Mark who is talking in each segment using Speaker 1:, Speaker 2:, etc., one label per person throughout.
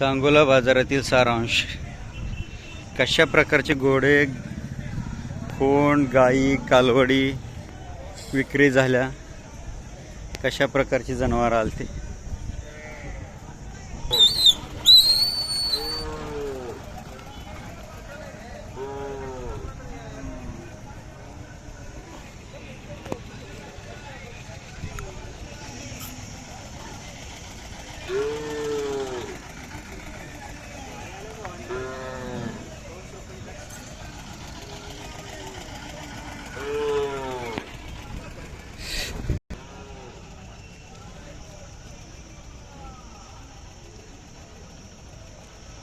Speaker 1: सांगोला बाजारातील सारांश. कशा प्रकारचे घोडे कोण गाई कालवडी विक्री झाल्या? कशा प्रकारची जनावर आलते?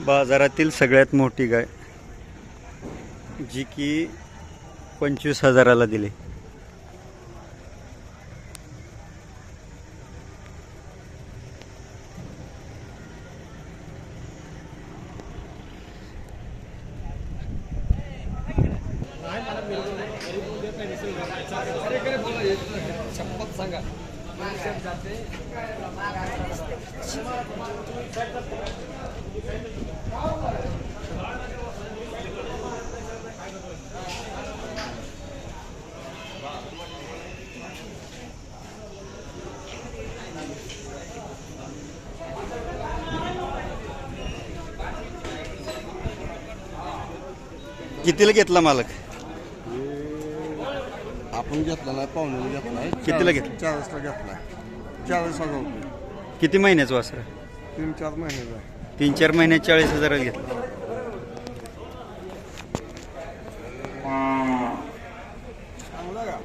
Speaker 1: बाजारातील सगळ्यात मोठी गाय जी की पंचवीस हजाराला दिली. सांगा. कितीला घेतला मालक?
Speaker 2: आपण घेतला नाही पाहुण्याला घेतला
Speaker 1: कितीला घेतला?
Speaker 2: चाळीसला घेतला चार चाळीस हजार रुपये
Speaker 1: किती महिन्याचं वासर?
Speaker 2: तीन चार महिन्याचा
Speaker 1: तीन चार महिन्यात चाळीस हजार घेतलं. चांगला का?